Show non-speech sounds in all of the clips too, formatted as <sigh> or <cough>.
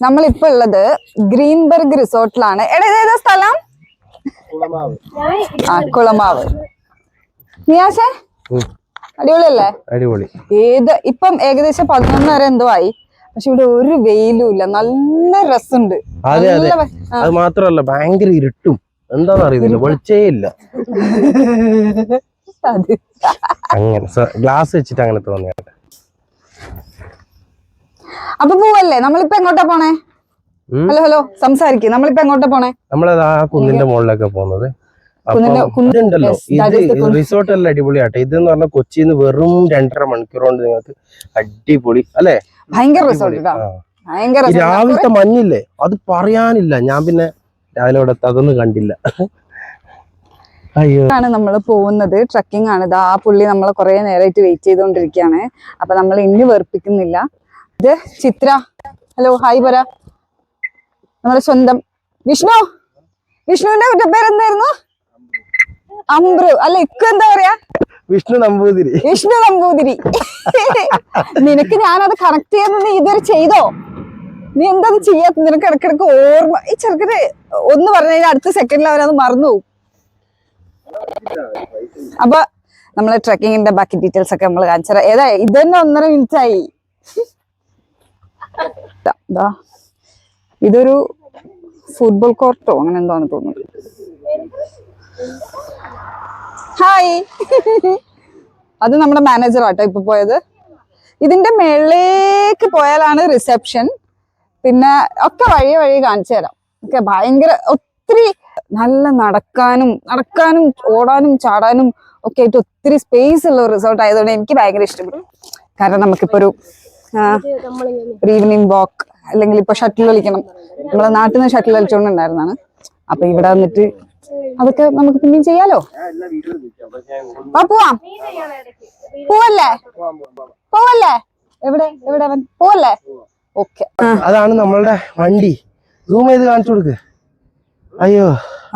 നമ്മളിപ്പോ ഉള്ളത് ഗ്രീൻബർഗ് റിസോർട്ടിലാണ്. എടാ ഏതാ സ്ഥലം? ആ കുളമാവ്. നിയാശേ. അടിപൊളിയല്ലേ? അടിപൊളി. ഏത് ഇപ്പം ഏകദേശം പതിനൊന്നര എന്തോ ആയി. പക്ഷെ ഇവിടെ ഒരു വെയിലും ഇല്ല. നല്ല രസമുണ്ട്. അതെ മാത്രല്ല ഭയങ്കര ഇരുട്ടും. എന്താന്ന് അറിയുന്നില്ല വെളിച്ചേ ഇല്ല. <laughs> അങ്ങനെ ഗ്ലാസ് വെച്ചിട്ട് അങ്ങനെ തോന്നിയാണ് അപ്പൊ പോവല്ലേ? നമ്മളിപ്പോ എങ്ങോട്ടാ പോണേ. ഹലോ ഹലോ സംസാരിക്കും. നമ്മളിപ്പോ എങ്ങോട്ടാ പോണേ? നമ്മളത് ആ കുന്നിന്റെ മുകളിലൊക്കെ പോകുന്നത്. ഇതുണ്ടല്ലോ. ഇത്. റിസോർട്ട് എല്ലാം അടിപൊളിയാട്ടെ. ഇതെന്ന് പറഞ്ഞാൽ കൊച്ചിന്ന് വെറും രണ്ടര മണിക്കൂർ കൊണ്ട് നിങ്ങൾക്ക് അടിപൊളി അല്ലെ? ഭയങ്കര റിസോർട്ട്. രാവിലത്തെ മഞ്ഞില്ലേ? അത് പറയാനില്ല. ഞാൻ പിന്നെ രാവിലെ ഇവിടെ അതൊന്നും കണ്ടില്ല. അയ്യോ. ആണ് നമ്മൾ പോകുന്നത്. ട്രക്കിംഗ് ആണ്. ഇത് ആ പുള്ളി നമ്മളെ കുറെ നേരമായിട്ട് വെയിറ്റ് ചെയ്തുകൊണ്ടിരിക്കുകയാണ് അപ്പൊ നമ്മൾ ഇനി വെറുപ്പിക്കുന്നില്ല. ഇത് ചിത്ര. ഹലോ ഹായ് പറ. നമ്മുടെ സ്വന്തം വിഷ്ണു. വിഷ്ണുവിന്റെ കുറ്റ പേരെന്തായിരുന്നു അമ്പ്രു അല്ല ഇക്ക എന്താ പറയാ? വിഷ്ണു നമ്പൂതിരി. വിഷ്ണു നമ്പൂതിരി. നിനക്ക് ഞാനത് കറക്റ്റ് ചെയ്യാൻ നീ ഇതുവരെ ചെയ്തോ? നീ എന്താ ചെയ്യാത്ത നിനക്ക് ഇടക്കിടക്ക് ഓർമ്മ. ഈ ചെറുക്കന് ഒന്ന് പറഞ്ഞാൽ അടുത്ത സെക്കൻഡിൽ അവരത് മറന്നു പോകും അപ്പൊ നമ്മളെ ട്രക്കിങ്ങിന്റെ ബാക്കി ഡീറ്റെയിൽസ് ഒക്കെ നമ്മൾ കാണിച്ചാ ഏതാ ഇത് തന്നെ ഒന്നര മിനിറ്റ് ആയി. ദാ, ദാ. ഇതൊരു ഫുട്ബോൾ കോർട്ടോ അങ്ങനെ എന്താണെന്ന് തോന്നുന്നു. ഹായ് അത് നമ്മുടെ മാനേജർ ആട്ടോ ഇപ്പൊ പോയത്. ഇതിന്റെ മേളിലേക്ക് പോയാലാണ് റിസപ്ഷൻ പിന്നെ ഒക്കെ വഴി വഴി കാണിച്ചു തരാം. ഒക്കെ ഭയങ്കര ഒത്തിരി നല്ല നടക്കാനും നടക്കാനും ഓടാനും ചാടാനും ഒക്കെ ആയിട്ട് ഒത്തിരി സ്പേസ് ഉള്ള റിസോർട്ട് ആയതുകൊണ്ട് എനിക്ക് ഭയങ്കര ഇഷ്ടപ്പെട്ടു. കാരണം നമുക്കിപ്പോ ഒരു ഒരു ഈവനിങ് വാക്ക് അല്ലെങ്കിൽ ഇപ്പൊ ഷട്ടിൽ കളിക്കണം. നമ്മളെ നാട്ടിൽ നിന്ന് ഷട്ടിൽ കളിച്ചോണ്ടുണ്ടായിരുന്നാണ്. അപ്പൊ ഇവിടെ വന്നിട്ട് അതൊക്കെ നമുക്ക് പിന്നെയും ചെയ്യാലോ? ആ പോവാം. പോവല്ലേ? പോവല്ലേ? എവിടെ? എവിടെ അവൻ? പോവല്ലേ? ഓക്കെ. അതാണ് നമ്മളുടെ വണ്ടി. സൂം ചെയ്ത് കാണിച്ചു കൊടുക്ക്. അയ്യോ.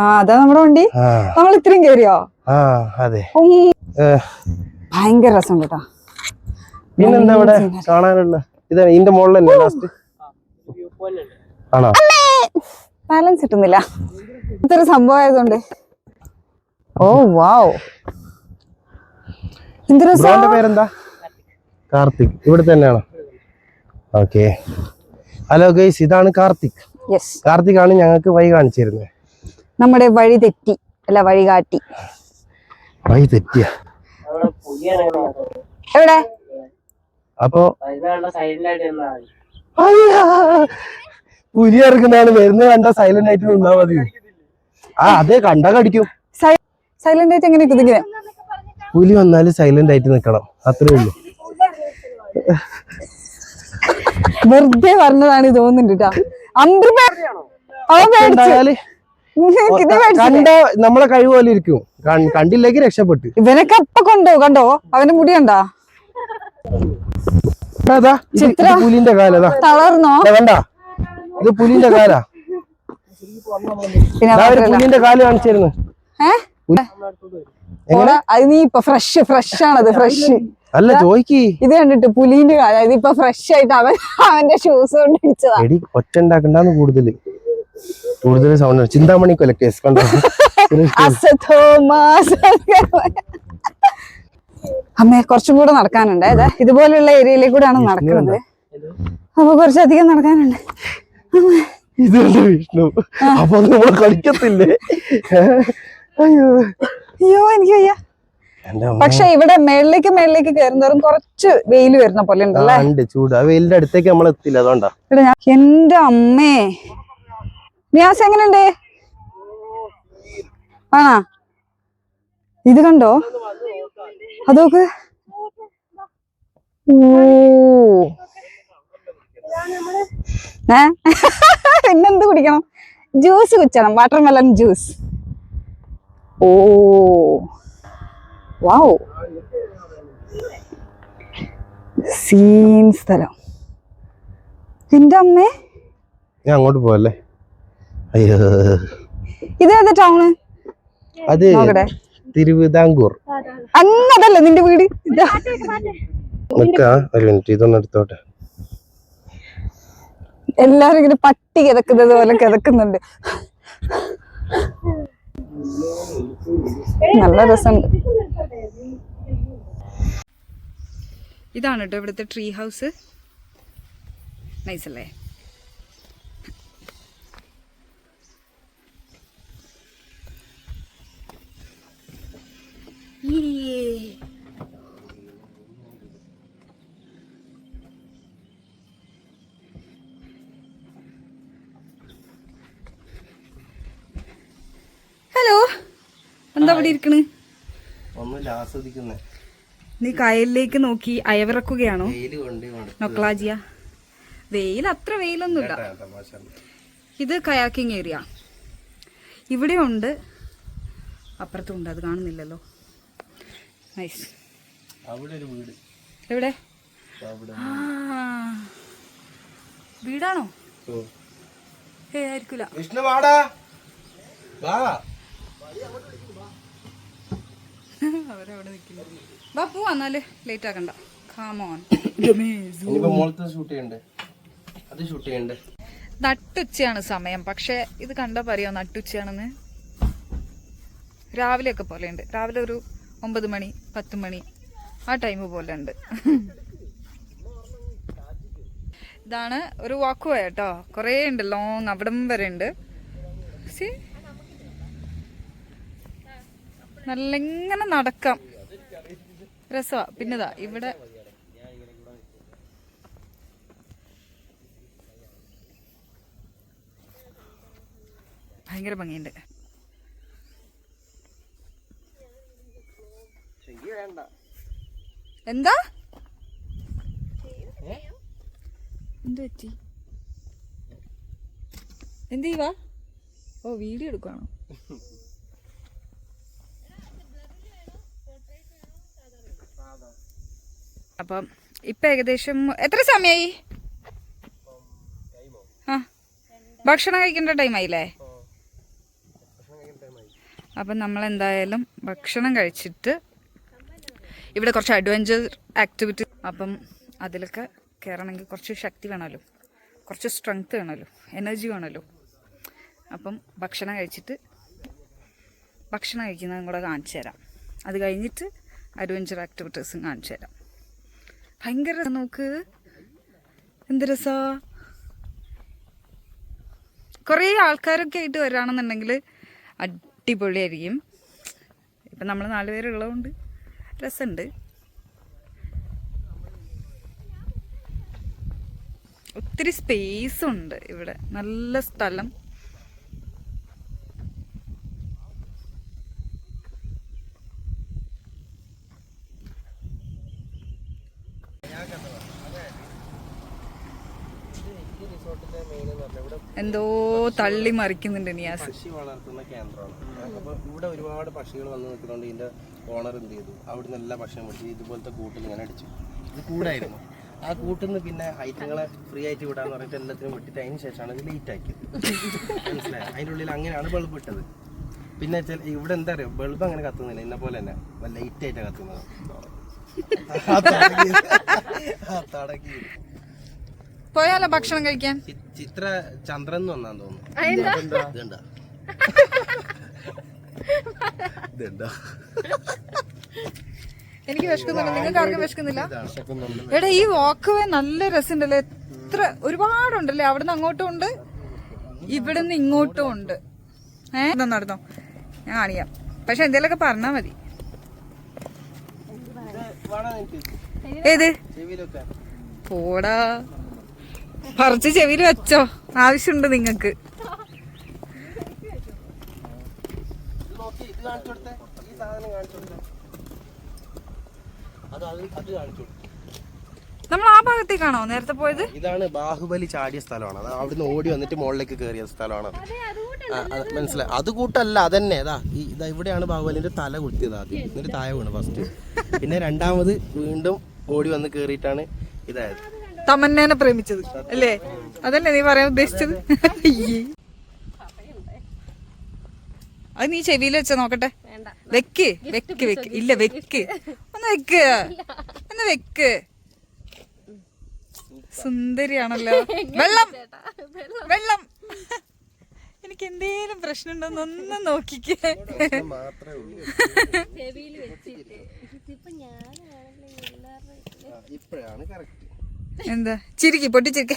ആ അതാ നമ്മുടെ വണ്ടി. ആ. നമ്മൾ ഇത്രയും കേറിയോ? ആ അതെ. ഭയങ്കര രസം കേട്ടോ. പിന്നെന്താ ഇവിടെ കാണാനുള്ള? ഇതാണ് ഇതിന്റെ തന്നെ ലാസ്റ്റ് ആണോ? ബാലൻസ് കിട്ടുന്നില്ല. ഇതൊരു സംഭവം ആയതുകൊണ്ട്. ഓ വാവ്. ബ്രോന്റെ പേരെന്താ? കാർത്തിക്. ഇവിടെ തന്നെയാണോ? ഓക്കെ. ഹലോ ഗൈസ് ഇതാണ് കാർത്തിക്. കാർത്തിക് ആണ് ഞങ്ങൾക്ക് വഴി കാണിച്ചിരുന്നത് നമ്മുടെ വഴി തെറ്റി അല്ല വഴി കാട്ടി വഴി തെറ്റിയ എവിടെ? അപ്പോ പുലി ഇറക്കുന്നതാണ് വരുന്നത് കണ്ട സൈലന്റ് ആയിട്ട് നിന്നാ മതി. ആ അതെ കണ്ട കടിക്കും. സൈലന്റ് ആയിട്ട് എങ്ങനെ പുലി വന്നാൽ സൈലന്റ് ആയിട്ട് നിക്കണം. അത്രേ ഉള്ളൂ. വെറുതെ പറഞ്ഞതാണ് തോന്നുന്നുണ്ട് കണ്ട നമ്മളെ കഴിവ് പോലെ ഇരിക്കും. കണ്ടില്ലെങ്കിൽ രക്ഷപ്പെട്ടു. ഇവനൊക്കെ അപ്പൊ കൊണ്ടോ കണ്ടോ? അവന്റെ മുടി കണ്ടാ? പുലിന്റെ കാലതാ തളർന്നോ? കണ്ട ഇത് പുലിന്റെ കാലാ. പുലിന്റെ കാൽ കാണിച്ചിരുന്നു. അത് നീ ഇപ്പൊ ഫ്രഷ് ഫ്രഷ് ആണത് ഫ്രഷ് അല്ല ചോയ്ക്ക് ഇത് കണ്ടിട്ട് പുലിന്റെ കാലം ഇതിപ്പോ ഫ്രഷ് ആയിട്ട് അവൻ അവന്റെ ഷൂസ് കൊണ്ട് ഇടിച്ചതാ. എടി ഒറ്റ ഉണ്ടാക്കണ്ടെന്ന് കൂടുതൽ കൂടുതൽ സൗണ്ട് ചിന്താമണി കൊലക്കേസ് കണ്ടോ. <laughs> അമ്മേ കുറച്ചും കൂടെ നടക്കാനുണ്ട്. അതെ ഇതുപോലെയുള്ള ഏരിയയിലേക്ക് കൂടെയാണ് നടക്കുന്നത്. അപ്പൊ കുറച്ചധികം നടക്കാനുണ്ട്. ഇതല്ലേ വിഷ്ണു. അപ്പൊ നമ്മൾ കളിക്കത്തില്ലേ? അയ്യോ. അയ്യോ എനിക്ക് വയ്യ. പക്ഷെ ഇവിടെ മേളിലേക്ക് മേളിലേക്ക് കയറുന്നവരും കുറച്ച് വെയിൽ വരുന്ന പോലെ ഉണ്ടല്ലേ? ഉണ്ട്. ചൂട്. ആ വെയിലിന്റെ അടുത്തേക്ക് നമ്മൾ എത്തില്ല അതുകൊണ്ടാ. എന്റെ അമ്മേ. നിയാസ് എങ്ങനെയുണ്ട്? ആണാ? ഇത് കണ്ടോ? അതോക്ക്. ഓ. ഏ? പിന്നെന്ത് കുടിക്കണം? ജ്യൂസ് കുടിക്കണം വാട്ടർമെലൺ ജ്യൂസ്. ഓ. വാവ് സീൻ സ്ഥലം. എന്റെ അമ്മേ? ഞാൻ അങ്ങോട്ട് പോവല്ലേ? അയ്യോ. ഇതേതാ ടൗണ്? അത് നോക്കട്ടെ. തിരുവിതാംകൂർ. അങ്ങതല്ല നിന്റെ വീട്? ഇതൊന്നെടുത്തോട്ടെ ഇതൊന്ന് എടുത്തോട്ടെ. എല്ലാരും ഇങ്ങനെ പട്ടി കിതക്കുന്നത് പോലെ കിതക്കുന്നുണ്ട്. നല്ല രസമുണ്ട്. ഇതാണ് കേട്ടോ ഇവിടുത്തെ ട്രീ ഹൗസ് നൈസ് ഹലോ എന്താ ഇവിടെ ഇരിക്കണ്? നീ കായലിലേക്ക് നോക്കി അയവിറക്കുകയാണോ? നൊക്ലാജിയ വെയിൽ അത്ര വെയിലൊന്നുമില്ല ഇത് കയാക്കിംഗ് ഏരിയ. ഇവിടെ ഉണ്ട് അപ്പുറത്തും ഉണ്ട് അത് കാണുന്നില്ലല്ലോ. നൈസ് അവിടെ ഒരു വീട്. എവിടെ? അവിടെ ആ. വീടാണോ? ഓ. ഏ ആയിരിക്കൂല. വിഷ്ണു വാടാ. വാ. അവരവിടെ നിൽക്കുന്നു വാ പോവാ എന്നാൽ. ലേറ്റ് ആക്കണ്ട. കാമോൺ ഇനിയിപ്പോ മോളത്തെ ഷൂട്ട് ചെയ്യണ്ടേ? അത് ഷൂട്ട് ചെയ്യണ്ടേ? നട്ടുച്ചയാണ് സമയം. പക്ഷെ ഇത് കണ്ടാ പറയോ നട്ടുച്ചയാണെന്ന്? രാവിലെയൊക്കെ പോലെ ഉണ്ട് രാവിലെ ഒരു ഒമ്പത് മണി പത്ത് മണി ആ ടൈം പോലെ ഉണ്ട്. ഇതാണ് ഒരു വാക്ക് പോയ കേട്ടോ കുറേ ഉണ്ട് ലോങ് അവിടം വരെ ഉണ്ട്. സി നല്ല ഇങ്ങനെ നടക്കാം. രസമാ പിന്നെതാ ഇവിടെ ഭയങ്കര ഭംഗിയുണ്ട്. എന്താ? എന്ത് പറ്റി? എന്ത് ചെയ്യുവാ? ഓ വീഡിയോ എടുക്കുവാണോ? അപ്പം ഇപ്പൊ ഏകദേശം എത്ര സമയായി? ആ. ഭക്ഷണം കഴിക്കേണ്ട ടൈമായില്ലേ അപ്പം നമ്മൾ എന്തായാലും ഭക്ഷണം കഴിച്ചിട്ട് ഇവിടെ കുറച്ച് അഡ്വഞ്ചർ ആക്ടിവിറ്റി അപ്പം അതിലൊക്കെ കയറണമെങ്കിൽ കുറച്ച് ശക്തി വേണമല്ലോ. കുറച്ച് സ്ട്രെങ്ത് വേണമല്ലോ. എനർജി വേണമല്ലോ. അപ്പം ഭക്ഷണം കഴിച്ചിട്ട് ഭക്ഷണം കഴിക്കുന്നതും കൂടെ കാണിച്ചു തരാം. അത് കഴിഞ്ഞിട്ട് അഡ്വഞ്ചർ ആക്ടിവിറ്റീസും കാണിച്ചു തരാം. ഭയങ്കര നോക്ക്. എന്ത് രസാ? കുറേ ആൾക്കാരൊക്കെ ആയിട്ട് വരാണെന്നുണ്ടെങ്കിൽ അടിപൊളിയായിരിക്കും. ഇപ്പം നമ്മൾ നാല് പേരുള്ളതുകൊണ്ട് രസമുണ്ട്. ഒത്തിരി സ്പേസ് ഉണ്ട് ഇവിടെ. നല്ല സ്ഥലം റിസോർട്ടിന്റെ മെയിൻ എന്ന് പറഞ്ഞാൽ ഇവിടെ എന്തോ തള്ളി മറിക്കുന്നുണ്ട് നിയാസ് പക്ഷി വളർത്തുന്ന കേന്ദ്രമാണ്. അപ്പോൾ ഇവിടെ ഒരുപാട് പക്ഷികൾ വന്ന് നിൽക്കുന്നതുകൊണ്ട് ഇതിന്റെ ഓണർ എന്ത് ചെയ്തു? അവിടുന്ന് എല്ലാ ഭക്ഷണം പിടിച്ച് ഇതുപോലത്തെ കൂട്ടിൽ ഇങ്ങനെ അടിച്ചു. ഇത് കൂടായിരുന്നു. ആ കൂട്ടിന്ന് പിന്നെ ഐറ്റങ്ങളെ ഫ്രീ ആയിട്ട് വിടാന്ന് പറഞ്ഞിട്ട് എല്ലാത്തിനും വിട്ടിട്ട് അതിന് ശേഷമാണ് ഇത് ലേറ്റ് ആക്കിയത്. മനസ്സിലായോ? അതിന്റെ ഉള്ളിൽ അങ്ങനെയാണ് ബൾബ് ഇട്ടത്. പിന്നെ ചില ഇവിടെ എന്താ അറിയോ? ബൾബ് അങ്ങനെ കത്തുന്നില്ല. ഇന്ന പോലെ തന്നെ. ലൈറ്റ് ആയിട്ടാണ് കത്തുന്നത്. ആ തടക്കി. പോയാലോ ഭക്ഷണം കഴിക്കാൻ? ചിത്ര ചന്ദ്രൻ വന്നാന്ന് തോന്നുന്നു. എനിക്ക് വിശക്കുന്നില്ല നിങ്ങൾക്ക് ആർക്കും വിശക്കുന്നില്ല? എടാ ഈ വാക്ക് വേ നല്ല രസമുണ്ടല്ലേ? എത്ര ഒരുപാടുണ്ടല്ലേ? അവിടുന്ന് അങ്ങോട്ടും ഉണ്ട് ഇവിടുന്ന് ഇങ്ങോട്ടും ഉണ്ട്. ഏഹ് നടന്നോ. ഞാൻ കാണിക്കാം. പക്ഷെ എന്തേലൊക്കെ പറഞ്ഞാ മതി. ഏത്? പോടാ. പറിച്ച് ചെവിയിൽ വെച്ചോ. ആവശ്യമുണ്ട് നിങ്ങക്ക് ഇത് ഇത് നമ്മൾ ആ ഭാഗത്തേക്കാണോ നേരത്തെ പോയത്? ഇതാണ് ബാഹുബലി ചാടിയ സ്ഥലമാണ്. അത് അവിടുന്ന് ഓടി വന്നിട്ട് മുകളിലേക്ക് കയറിയ സ്ഥലമാണ്. അത് മനസ്സിലായി. അത് കൂട്ടല്ല അതന്നെ. അതാ ഈ ഇതാ ഇവിടെയാണ് ബാഹുബലിന്റെ തല കുത്തിയത് ആദ്യം. എന്നിട്ട് താഴെ വീണ് ഫസ്റ്റ് പിന്നെ രണ്ടാമത് വീണ്ടും ഓടി വന്ന് കയറിയിട്ടാണ് ഇതായത്. തമന്നേനെ പ്രേമിച്ചത്. അല്ലേ? അതല്ലേ നീ പറയാൻ ഉദ്ദേശിച്ചത്? അയ്യേ. അത് നീ ചെവിയിൽ വെച്ച നോക്കട്ടെ. വെക്ക് വെക്ക് വെക്ക്. ഇല്ല വെക്ക്. ഒന്ന് വെക്ക്. ഒന്ന് വെക്ക്. സുന്ദരിയാണല്ലോ. വെള്ളം. വെള്ളം. എനിക്ക് എന്തേലും പ്രശ്നം ഉണ്ടോന്ന് ഒന്ന് നോക്കിക്കേ. ഇപ്പോഴാണ് കറക്റ്റ് എന്താ? ചിരിക്കി പൊട്ടിച്ചിരിക്ക.